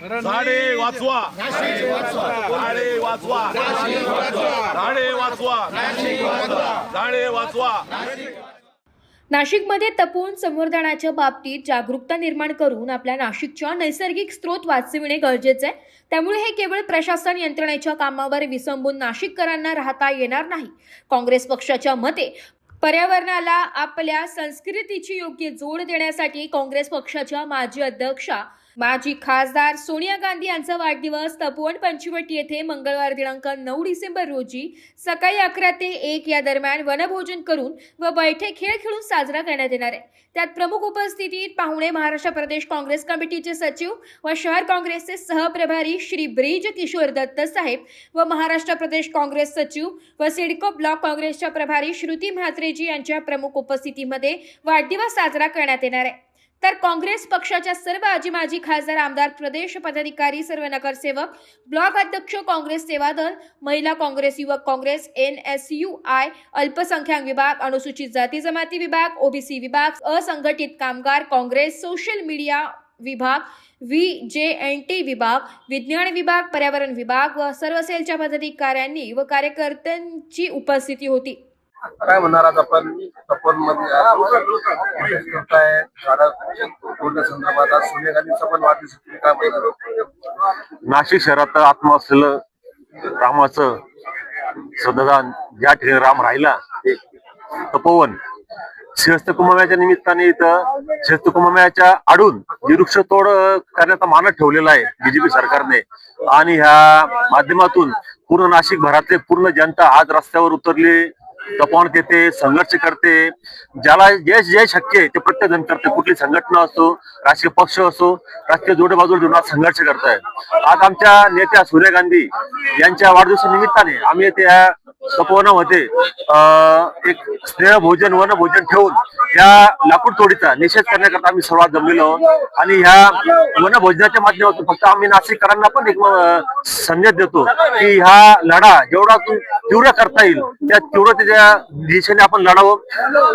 झाडे वाचवा. झाडे वाचवा. झाडे वाचवा. झाडे वाचवा. नाशिकमध्ये तपोवन संवर्धनाच्या बाबतीत जागरूकता निर्माण करून आपल्या नाशिकच्या नैसर्गिक स्रोत वाचविणे गरजेचे आहे. त्यामुळे हे केवळ प्रशासन यंत्रणेच्या कामावर विसंबून नाशिककरांना राहता येणार नाही. काँग्रेस पक्षाच्या मते पर्यावरणाला आपल्या संस्कृतीची योग्य जोड देण्यासाठी काँग्रेस पक्षाच्या माजी अध्यक्षा माजी खासदार सोनिया गांधी यांचा वाढदिवस तपोवन पंचवटी येथे मंगळवार दिनांक नऊ डिसेंबर रोजी सकाळी अकरा ते एक या दरम्यान वनभोजन करून व बैठे खेळ खेळून साजरा करण्यात येणार आहे. त्यात प्रमुख उपस्थितीत पाहुणे महाराष्ट्र प्रदेश काँग्रेस कमिटीचे सचिव व शहर काँग्रेसचे सहप्रभारी श्री ब्रिज किशोर दत्त साहेब व महाराष्ट्र प्रदेश काँग्रेस सचिव व सिडको ब्लॉक काँग्रेसच्या प्रभारी श्रुती म्हात्रेजी यांच्या प्रमुख उपस्थितीमध्ये वाढदिवस साजरा करण्यात येणार आहे. तर काँग्रेस पक्षाच्या सर्व आजी माजी खासदार आमदार प्रदेश पदाधिकारी सर्व नगरसेवक ब्लॉक अध्यक्ष काँग्रेस सेवा दल महिला काँग्रेस युवक Congress N S U I अल्पसंख्याक विभाग अनुसूचित जाती जमाती विभाग ओबीसी विभाग असंघटित कामगार काँग्रेस सोशल मीडिया विभाग व्ही जे एन टी विभाग विज्ञान विभाग पर्यावरण विभाग व सर्व सेलच्या पदाधिकाऱ्यांनी व कार्यकर्त्यांची उपस्थिती होती. काय म्हणणार आज आपण? तपनमध्ये करताय झाडं तोडण्यासंदर्भात आज सोनिया गांधीचा पण वाढदिवस आहे. तुम्ही काय म्हणणार? नाशिक शहरात आत्मा असलेलं रामाचं सददान ज्या ठिकाणी राम राहिला तपोवन श्रेष्ठ कुंभमेळ्याच्या निमित्ताने इथं श्रेष्ठ कुंभमेळ्याच्या आडून जी वृक्षतोड अं, करण्याचा मानस ठेवलेला आहे बीजेपी सरकारने. आणि ह्या माध्यमातून पूर्ण नाशिक भरातले पूर्ण जनता आज रस्त्यावर उतरली. तपोवन घेते संघर्ष करते ज्याला जे जे शक्य आहे ते प्रत्येक जण करते. कुठली संघटना असो राजकीय पक्ष असो राजकीय जोडे बाजूला घेऊन आज संघर्ष करताय आज आमच्या नेत्या सोनिया गांधी यांच्या वाढदिवसानिमित्ताने आम्ही त्या तपोवनामध्ये म्हणजे, अं, एक स्नेह भोजन वन भोजन ठेवून या लाकूड तोडीचा निषेध करण्याकरता आम्ही सर्वात जमलेलो आहोत. आणि ह्या वन भोजनाच्या माध्यमातून फक्त आम्ही नाशिककरांना पण एक संदेश देतो की हा लढा जेवढा तू तीव्र करता येईल त्या तीव्रतेच्या दिशेने आपण लढावं.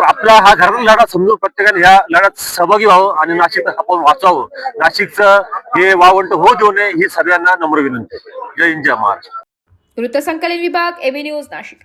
आपला हा घराचा लढा समजून प्रत्येकाने ह्या लढ्यात सहभागी व्हावं आणि नाशिक आपण वाचावं नाशिकचं हे वावंट हो देऊ नये ही सगळ्यांना नम्र विनंती. जय हिंद जय महाराष्ट्र. वृत्तसंकलन विभाग एबी न्यूज नाशिक.